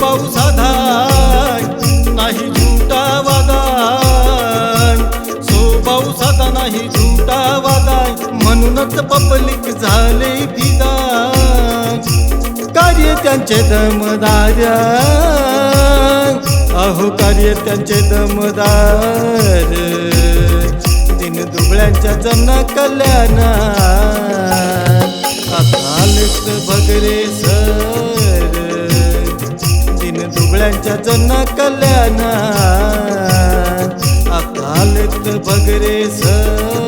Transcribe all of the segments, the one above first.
पाऊसा धाय नाही झुटा वादाय सो पाऊस नाही झुटा वादाय म्हणूनच पब्लिक झाले फिदा कार्य त्यांचे दमदार्या अहो कार्य त्यांचे दमदार. दिन दुबळ्यांच्या जन कल्याण. अकालच भगरे दुबळ्यांच्या जन कल्याण अकालच भगरे सर.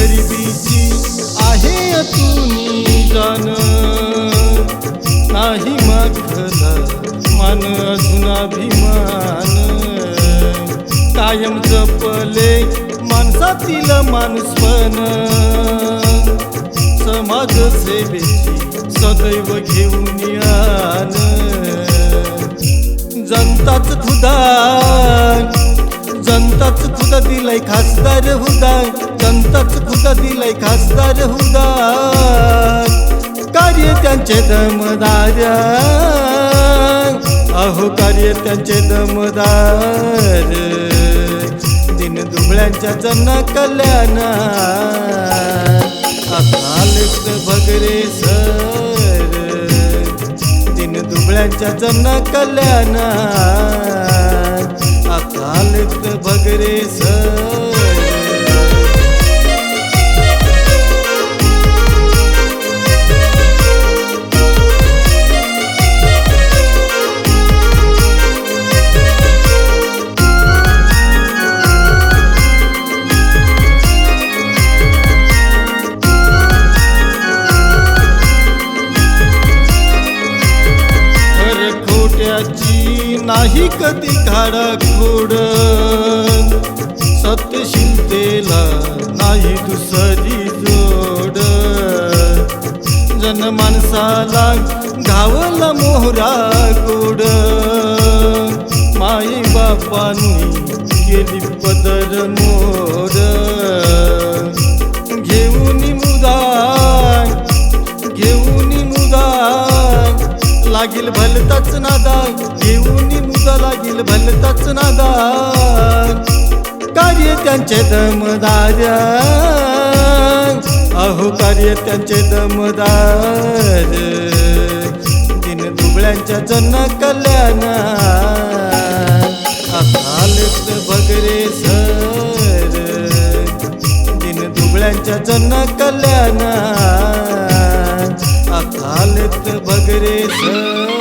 गरिबीची आहे अतुनी जाण नाही मागला मान अजून अभिमान. कायम जपले माणसातील माणूसपण. समाज सेवेची सदैव घेऊन यान. जनताच खुदा जनताच खुदा दिलाय खासदार हुदा. जनताच खुदा दिलाय खासदार हुदार. कार्य त्यांचे दमदार. अहो कार्य त्यांचे दमदार. दिन दुबळ्यांच्या जन कल्याण. अकालच भगरे सर. दिन दुबळ्यांच्या जन कल्याण. अकालच भगरे सर. नाही कधी खोड सत्यशीलतेला नाही दुसरी जोड. जन माणसाला घावला मोहरा गोड. माई बापांनी केली पदर मोड. घेऊन मुदा लागील भलताच नादा. घेऊन मुदा लागील भलताच नादा. कार्य त्यांचे दमदार्या. अहो कार्य त्यांचे दमदार. दिन दुबळ्यांच्या जन कल्याण. अकालच भगरे सर. दिन दुबळ्यांच्या जन कल्याण. अकालत भगरे सर.